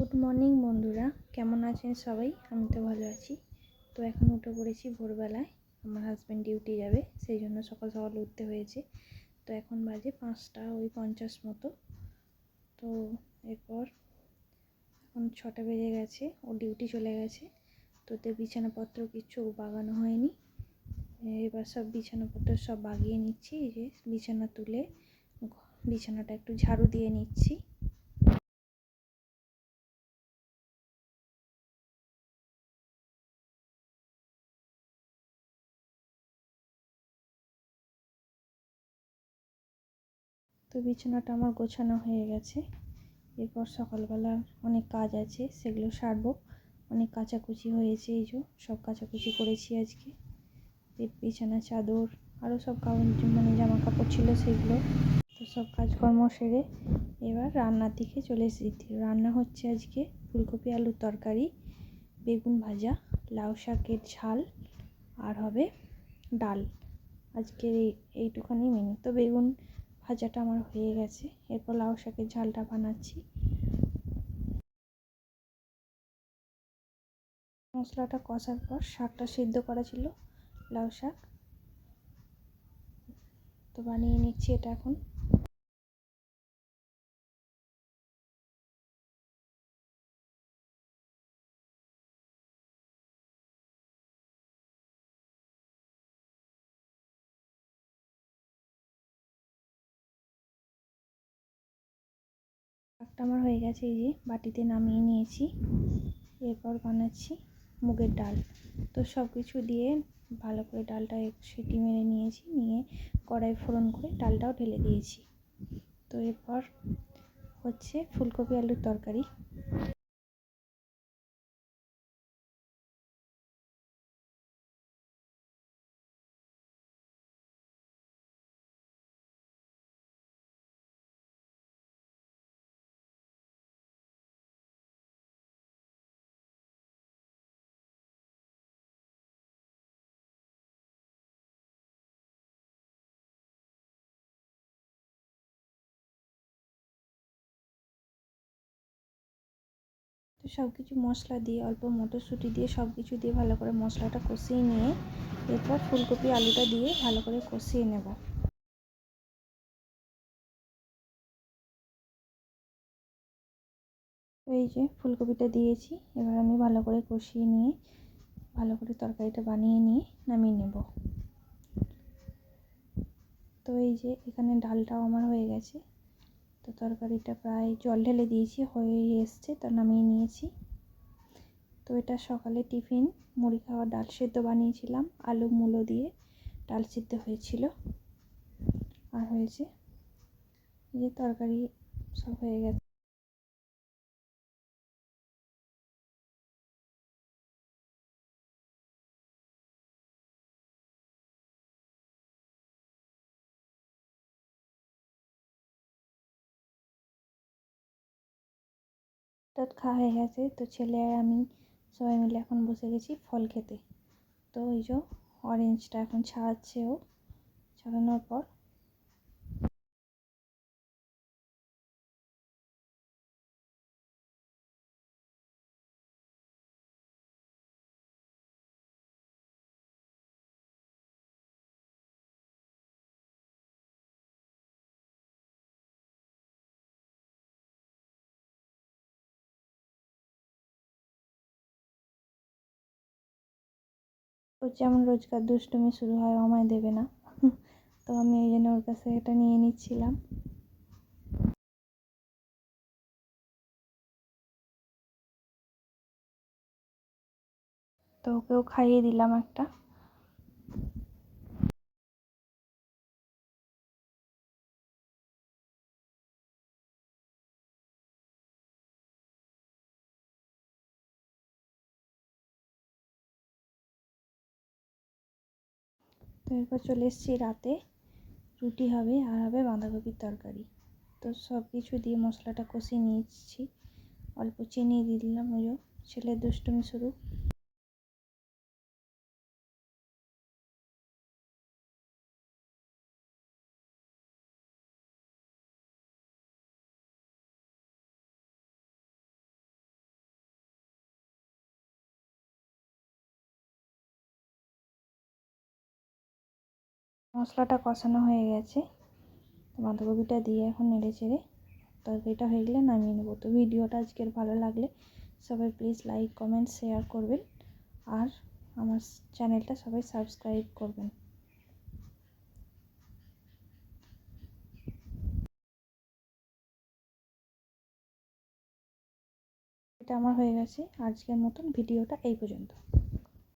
Good morning বন্ধুরা। কেমন আছেন সবাই? আমি তো ভালো আছি। তো এখন উঠে পড়েছি ভোরবেলায়। আমার হাজব্যান্ড ডিউটি যাবে, সেই জন্য সকাল সকাল উঠতে হয়েছে। তো এখন বাজে পাঁচটা ওই পঞ্চাশ মতো। তো এরপর এখন ছটা বেজে গেছে ও ডিউটি চলে গেছে। তো ওতে বিছানাপত্র কিছু বাগানো হয়নি। এবার সব বিছানাপত্র সব বাগিয়ে নিচ্ছি যে বিছানা তুলে, বিছানাটা একটু ঝাড়ু দিয়ে নিচ্ছি। তো বিছানাটা আমার গোছানো হয়ে গেছে। এরপর সকালবেলা অনেক কাজ আছে, সেগুলো সারবো। অনেক কাচাকুচি হয়েছে এই যে, সব কাচাকুচি করেছি আজকে। বিছানা, চাদর আরও সব মানে জামা কাপড় ছিল সেগুলো। তো সব কাজকর্ম সেরে এবার রান্নার দিকে চলে এসেছি। রান্না হচ্ছে আজকে ফুলকপি আলুর তরকারি, বেগুন ভাজা, লাউ শাকের ঝাল, আর হবে ডাল। আজকের এই, এইটুখানি মেনু তো বেগুন ভাজাটা আমার হয়ে গেছে। এরপর লাউ শাকের ঝালটা বানাচ্ছি। মশলাটা কষার পর শাকটা সিদ্ধ করা ছিল, লাউ শাক। তো বানিয়ে নিচ্ছি এটা এখন। শাকটা আমার হয়ে গেছে, এই যে বাটিতে নামিয়ে নিয়েছি। এরপর বানাচ্ছি মুগের ডাল। তো সব কিছু দিয়ে ভালো করে ডালটা সিটি মেরে নিয়েছি, নিয়ে কড়াই ফোড়ন করে ডালটাও ঢেলে দিয়েছি। তো এরপর হচ্ছে ফুলকপি আলুর তরকারি। সব কিছু মশলা দিয়ে, অল্প মটরশুঁটি দিয়ে সব কিছু দিয়ে ভালো করে মশলাটা কষিয়ে নিয়ে এরপর ফুলকপি, আলুটা দিয়ে ভালো করে কষিয়ে নেব। এই যে ফুলকপিটা দিয়েছি, এবার আমি ভালো করে কষিয়ে নিয়ে, ভালো করে তরকারিটা বানিয়ে নিয়ে নামিয়ে নেব। তো এই যে এখানে ডালটাও আমার হয়ে গেছে। তো তরকারিটা প্রায় জল ঢেলে দিয়েছি, হয়ে এসছে তা নামিয়ে নিয়েছি। তো এটা সকালে টিফিন, মুড়ি খাওয়া, ডাল সেদ্ধ বানিয়েছিলাম, আলু মুলো দিয়ে ডাল সেদ্ধ হয়েছিল আর হয়েছে। যে তরকারি সব হয়ে গেছে। ভাত খাওয়া হয়ে গেছে। তো ছেলে আর আমি সবাই মিলে এখন বসে গেছি ফল খেতে। তো ওই যে অরেঞ্জটা এখন ছাড়াচ্ছে ও, ছাড়ানোর পর ওর যেমন রোজকার দুষ্টুমি শুরু হয়, আমায় দেবে না। তো আমি এই জন্য ওর কাছে এটা নিয়ে নিচ্ছিলাম। তো ওকেও খাইয়ে দিলাম একটা। তো এরপর চলে এসেছি রাতে। রুটি হবে, আর হবে বাঁধাকপির তরকারি। তো সব কিছু দিয়ে মশলাটা কষিয়ে নিয়েছি। অল্প চিনি দিয়ে দিলাম, ওই ছেলের দুষ্টুমি শুরু। মশলাটা কষানো হয়ে গেছে। বাঁধাকপিটা দিয়ে এখন নেড়ে চেড়ে তরকারিটা হয়ে গেলে নামিয়ে নেব। তো ভিডিওটা আজকের ভালো লাগলে সবাই প্লিজ লাইক কমেন্ট শেয়ার করবেন। আর আমার চ্যানেলটা সবাই সাবস্ক্রাইব করবেন। এটা আমার হয়ে গেছে। আজকের মতন ভিডিওটা এই পর্যন্ত।